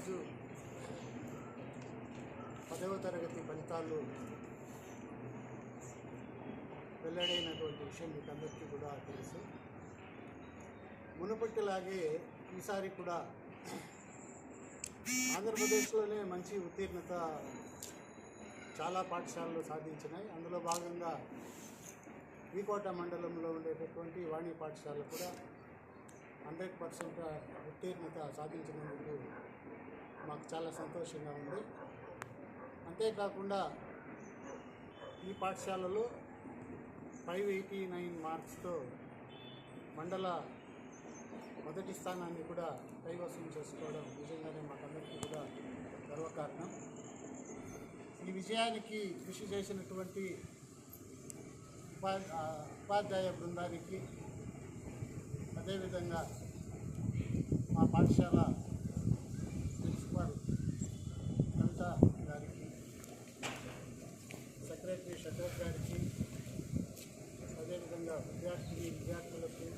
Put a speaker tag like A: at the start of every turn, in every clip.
A: ఈరోజు పదవ తరగతి ఫలితాలు వెల్లడైనటువంటి విషయం మీకు అందరికీ కూడా తెలుసు. మునుపటిలాగే ఈసారి కూడా ఆంధ్రప్రదేశ్లోనే మంచి ఉత్తీర్ణత చాలా పాఠశాలలు సాధించినాయి. అందులో భాగంగా వికోట మండలంలో ఉండేటటువంటి వాణి పాఠశాల కూడా హండ్రెడ్ పర్సెంట్ ఉత్తీర్ణత సాధించినందుకు మాకు చాలా సంతోషంగా ఉంది. అంతేకాకుండా ఈ పాఠశాలలో ఫైవ్ ఎయిటీ నైన్ మార్క్స్తో మండల మొదటి స్థానాన్ని కూడా కైవసం చేసుకోవడం నిజంగానే మాకందరికీ కూడా గర్వకారణం. ఈ విజయానికి కృషి చేసినటువంటి ఉపా ఉపాధ్యాయ బృందానికి అదేవిధంగా మా పాఠశాల ప్రిన్సిపాల్ కవిత గారికి సెక్రటరీ షటోర్ గారికి అదేవిధంగా విద్యార్థిని విద్యార్థులకు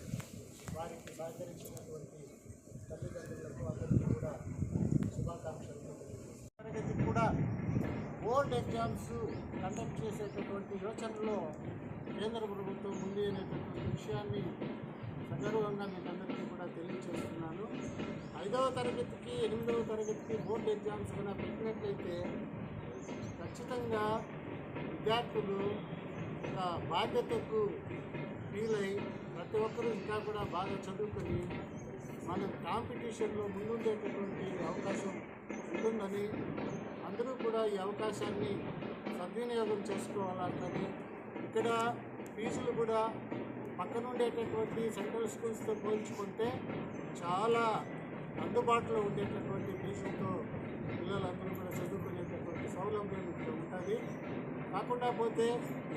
A: వారికి సహకరించినటువంటి తల్లిదండ్రులకు అందరికీ కూడా శుభాకాంక్షలు తెలియజేస్తున్నాను. తరగతి కూడా బోర్డ్ ఎగ్జామ్స్ కండక్ట్ చేసేటటువంటి యోచనలో కేంద్ర ప్రభుత్వం ఉంది అనేటటువంటి విషయాన్ని ఐదవ తరగతికి ఎనిమిదవ తరగతికి బోర్డు ఎగ్జామ్స్ కన్నా పెట్టినట్లయితే ఖచ్చితంగా విద్యార్థులు ఒక బాధ్యతకు ఫీల్ అయి ప్రతి ఒక్కరూ ఇంకా కూడా బాగా చదువుకొని మన కాంపిటీషన్లో ముందుండేటటువంటి అవకాశం ఉంటుందని అందరూ కూడా ఈ అవకాశాన్ని సద్వినియోగం చేసుకోవాలంటే ఇక్కడ ఫీజులు కూడా పక్కన ఉండేటటువంటి సెంట్రల్ స్కూల్స్తో పోల్చుకుంటే చాలా అందుబాటులో ఉండేటటువంటి ఫీజులతో పిల్లలందరూ కూడా చదువుకునేటటువంటి సౌలభ్యం ఇక్కడ ఉంటుంది. కాకుండా పోతే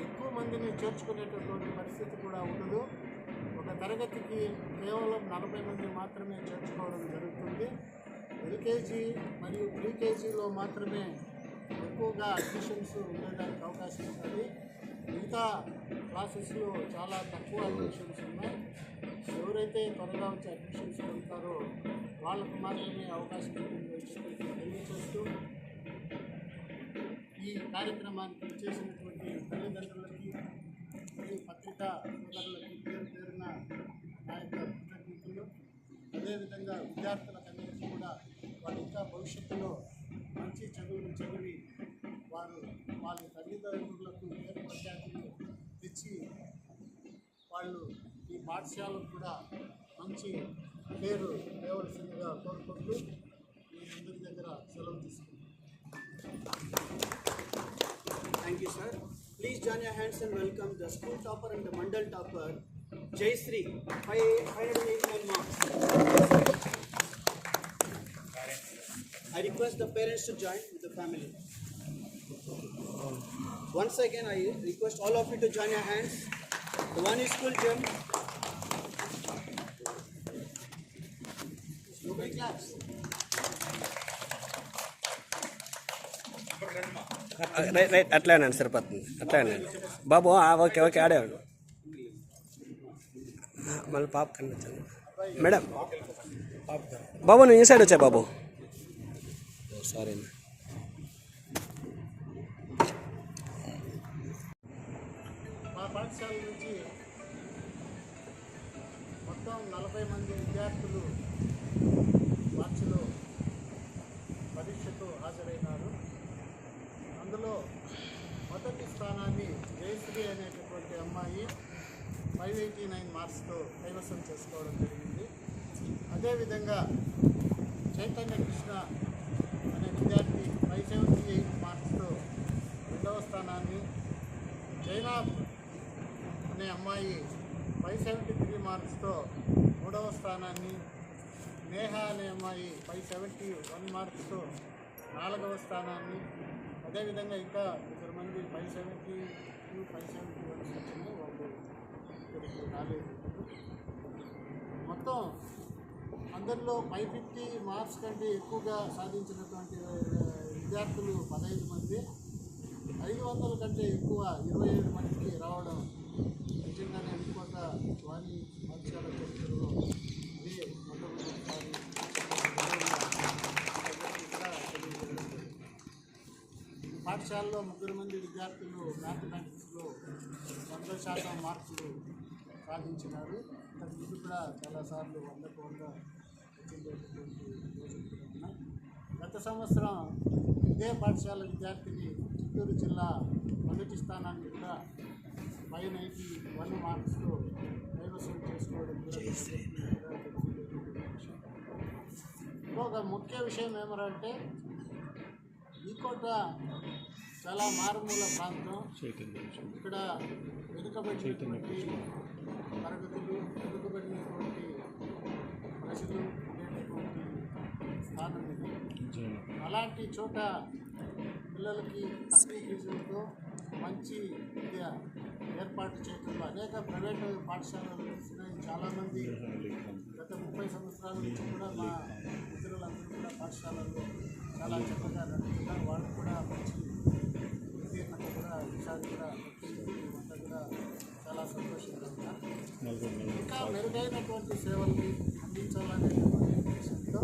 A: ఎక్కువ మందిని చేర్చుకునేటటువంటి పరిస్థితి కూడా ఉండదు. ఒక తరగతికి కేవలం నలభై మంది మాత్రమే చేర్చుకోవడం జరుగుతుంది. ఎల్కేజీ మరియు ప్రీకేజీలో మాత్రమే ఎక్కువగా అడ్మిషన్స్ ఉండడానికి అవకాశం ఉంటుంది. మిగతా క్లాసెస్లో చాలా తక్కువ అడ్మిషన్స్ ఉన్నాయి. ఎవరైతే త్వరగా వచ్చి అడ్మిషన్స్ పొందుతారో వాళ్ళకు మాత్రమే అవకాశం తెలియచేస్తూ ఈ కార్యక్రమానికి చేసినటువంటి తల్లిదండ్రులకి మరియు పత్రికా సోదరులకి పేరు పేరున నా యొక్క కృతజ్ఞతలు. అదేవిధంగా విద్యార్థులకందరికీ కూడా వాళ్ళు ఇంకా భవిష్యత్తులో మంచి చదువులు చదివి వారు వాళ్ళ తల్లిదండ్రులకు పేరు ప్రఖ్యాతులు తెచ్చి వాళ్ళు ఈ పాఠశాలకు కూడా మంచి పేరు లేవలసిందిగా కోరుకుంటూ మీ అందరి దగ్గర సెలవు తీసుకుంటాను
B: thank you sir please join your hands and welcome the school topper and the mandal topper Jayashree five five hundred eighty nine marks I request the parents to join with the family. Once again, I request all of you to join your hands. The one is school gym,
C: right right అట్లానే సరిపోతుంది. అట్లానే బాబు okay okay ఆడేవాడు. మళ్ళీ పాప కనిపించండి madam బాబు నువ్వు ఈ side వచ్చా బాబు sorry
A: మా పాఠశాల నుంచి మొత్తం నలభై మంది విద్యార్థులు మార్చిలో పరీక్షకు హాజరైనారు. అందులో మొదటి స్థానాన్ని జయశ్రీ అనేటటువంటి అమ్మాయి ఫైవ్ ఎయిటీ నైన్ మార్క్స్తో కైవసం చేసుకోవడం జరిగింది. అదేవిధంగా చైతన్య కృష్ణ అనే విద్యార్థి ఫైవ్ సెవెంటీ ఎయిట్ మార్క్స్తో రెండవ స్థానాన్ని జైనాబ్ అనే అమ్మాయి ఫైవ్ సెవెంటీ త్రీ మార్క్స్తో మూడవ స్థానాన్ని నేహ అనే అమ్మాయి ఫైవ్ సెవెంటీ వన్ మార్క్స్తో నాలుగవ స్థానాన్ని అదేవిధంగా ఇంకా ఇద్దరు మంది five seventy two five seventy one వచ్చింది. వాళ్ళు ఇక్కడికి రాలేదు. మొత్తం అందరిలో ఫైవ్ ఫిఫ్టీ మార్క్స్ కంటే ఎక్కువగా సాధించినటువంటి విద్యార్థులు పదహైదు మంది. ఐదు వందల కంటే ఎక్కువ ఇరవై ఏడు మందికి రావడం నిజంగానే అనుకోక స్వామి పాఠశాల చరిత్రలో పాఠశాలలో ముగ్గురు మంది విద్యార్థులు మ్యాథమెటిక్స్లో వంద శాతం మార్కులు సాధించినారు. ఇంతకు ముందు కూడా చాలాసార్లు వందకు వంద వచ్చినటువంటి రోజులు కూడా ఉన్నాయి. గత సంవత్సరం ఇదే పాఠశాల విద్యార్థిని చిత్తూరు జిల్లా మొదటి స్థానాన్ని కూడా ఫైవ్ నైంటీ వన్ మార్క్స్లో కైవసం చేసుకోవడం ఇంకొక ముఖ్య విషయం ఏమరంటే ఇంకొక చాలా మారుమూల ప్రాంతం. ఇక్కడ వెనుకబడినటువంటి తరగతులు వెనుకబడినటువంటి ప్రజలు ఉండేటటువంటి స్థానం ఇది. అలాంటి చోట పిల్లలకి తక్కువ ఫీజులతో మంచి విద్య ఏర్పాటు చేయడంలో అనేక ప్రైవేటు పాఠశాలలు వచ్చినాయి చాలామంది. గత ముప్పై సంవత్సరాల నుంచి కూడా మా మిత్రులందరూ కూడా పాఠశాలల్లో చాలా చక్కగా నడుపుతున్నారు వాళ్ళు కూడా మంచి ఉత్తీర్ణత కూడా విషయాలు కూడా అంతా కూడా చాలా సంతోషంగా ఉన్నారు ఇంకా మెరుగైనటువంటి సేవల్ని అందించాలనేటువంటి ఉద్దేశంతో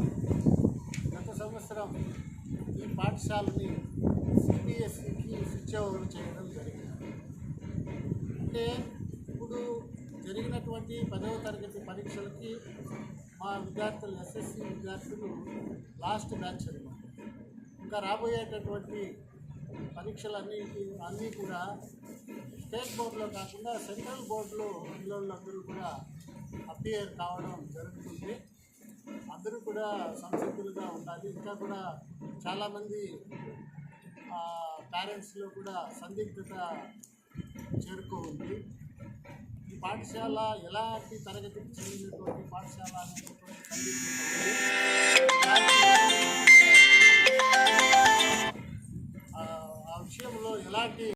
A: గత సంవత్సరం ఈ పాఠశాలని సిబిఎస్ఈకి స్విచ్ ఓవర్ చేయడం జరిగింది అంటే ఇప్పుడు జరిగినటువంటి పదవ తరగతి పరీక్షలకి మా విద్యార్థులు ఎస్ఎస్సి విద్యార్థులు లాస్ట్ బ్యాచ్ అనమాట ఇంకా రాబోయేటటువంటి పరీక్షలన్నీ అన్నీ కూడా స్టేట్ బోర్డులో కాకుండా సెంట్రల్ బోర్డులో పిల్లలందరూ కూడా అపియర్ కావడం జరుగుతుంది. అందరూ కూడా సంసిద్ధులుగా ఉండాలి. ఇంకా కూడా చాలామంది పేరెంట్స్లో కూడా సందిగ్ధత చేరుకో ఉంది ఈ పాఠశాల ఎలాంటి తరగతికి చెందినటువంటి పాఠశాల అనేటువంటి సందిగ్ధత ఇలాంటి